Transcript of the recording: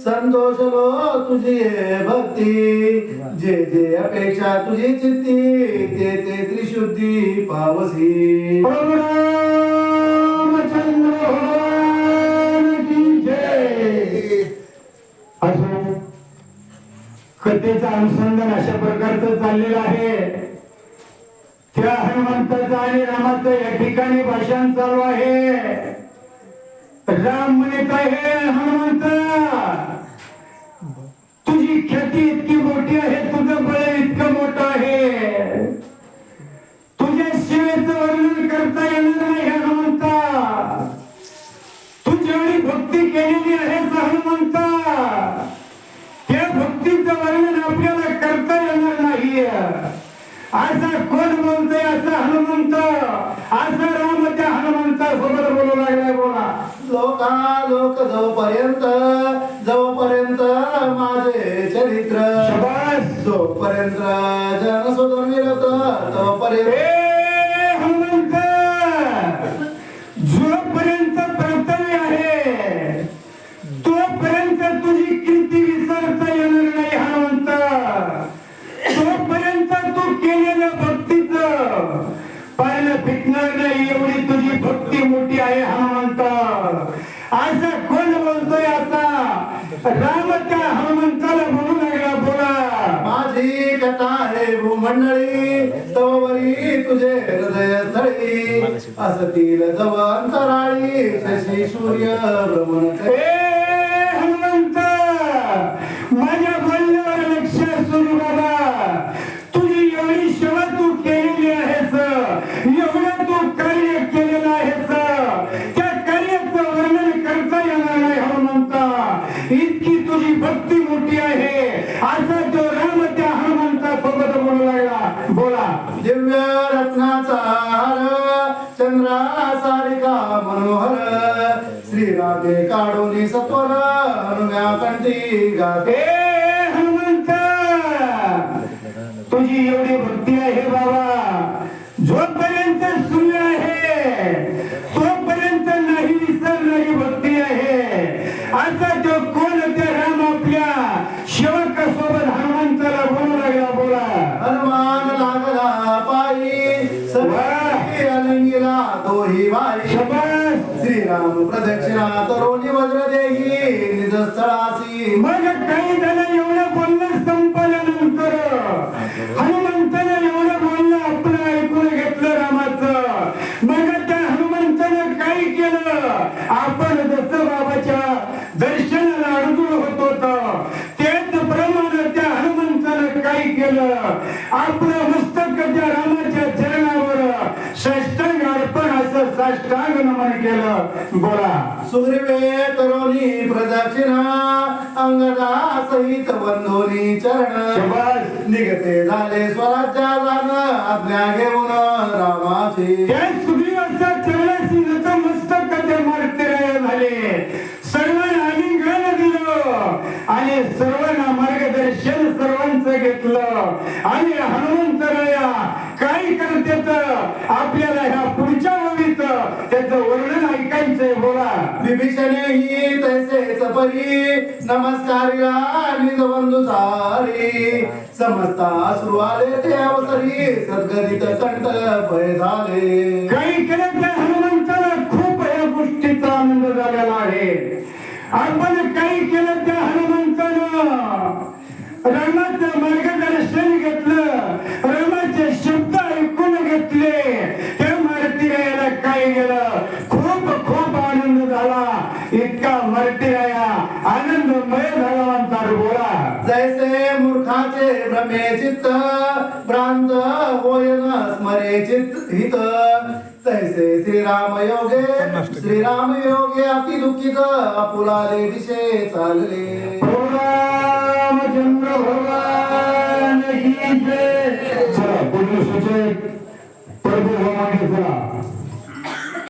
Santosh low तुझी भक्ती. जे जे अपेक्षा तुझी चित्ती ते ते त्रिशुद्धी पावसी. प्रभू कथेचं अनुसंधान अशा प्रकारचं चाललेलं आहे. त्या हनुमंताचं आणि रामाचं या ठिकाणी भाषण चालू आहे. राम म्हणत आहे हनुमंत? तू जेवढी भक्ती केलेली आहे हनुमंता त्या भक्तीचं वर्णन आपल्याला करता येणार नाही असा कोण बोलतोय असा हनुमंत असा राम त्या हनुमंता सोबत बोलू लागलाय बोला लोका लोक जोपर्यंत जोपर्यंत माझे चरित्र. जोपर्यंत मिळत तोपर्यंत माझी कथा आहे भूमंडळी तवरी तुझे हृदय स्थळी. असतील जव अंतराळी शशी सूर्य भ्रमण हनुमंत! माझ्या बोलण्यावर लक्ष सुरू बाबा तुझी एवढी सेवा तू केलेली आहेस. एवढं तू कार्य केलेलं आहेस. त्या कार्याचं वर्णन करता येणार नाही हनुमंता. इतकी तुझी भक्ती मोठी आहे. असा श्रीराधे काढून सत्वर हनुम्या कंठी गाते. हनुमंत तुझी एवढी भक्ती आहे बाबा. जोपर्यंत सूर्य आहे तोपर्यंत नाही विसर नाही भक्ती आहे. असं दक्षिणा प्रदक्षिणा तरुणी वज्र देही निज स्थळासी मग काही झालं एवढं बोलणं संपल्यानंतर हनुमंतानं एवढं बोलणं आपण ऐकून घेतलं रामाचं. मग त्या हनुमंतानं काय केलं? आपण दत्त बाबाच्या दर्शनाला अडगुळ होत होत तेच प्रमाण त्या हनुमंतानं काय केलं? आपलं पुस्तक त्या रामा साष्टांग नमन केलं. बोला. सुग्रीवे करोनी प्रदक्षिणा अंगदा सहित बंधोनी चरण. निघते झाले स्वराज्या जाण आज्ञा घेऊन रामाची. त्या सुग्रीवाचा चरणाशी नतमस्तक ते मार्गदर्शय झाले. सर्वांना आलिंगन दिलं. आणि सर्वांना मार्गदर्शन सर्वांचं घेतलं. आणि हनुमंतराया काय करते आपल्याला त्याचं वर्णन ऐकायचंय बोला. विभीषणेही तैसेच परी. नमस्कारिला निज बंधू सारी. समजता अश्रू आले ते अवसरी. सद्गदित कंठ भय झाले. काही केलं त्या हनुमंताला खूप या गोष्टीचा आनंद झालेला आहे. आपण काही केलं त्या हनुमंतानं रामाचं मार्गदर्शन घेतलं. आनंदमय म्हणतात बोला जैसे मूर्खाचे भ्रमे चित्त भ्रांत होयन स्मरे चित्त हित. तैसे श्रीराम योगे श्रीराम योगे अति दुःखित अपुलाले दिशे चालले.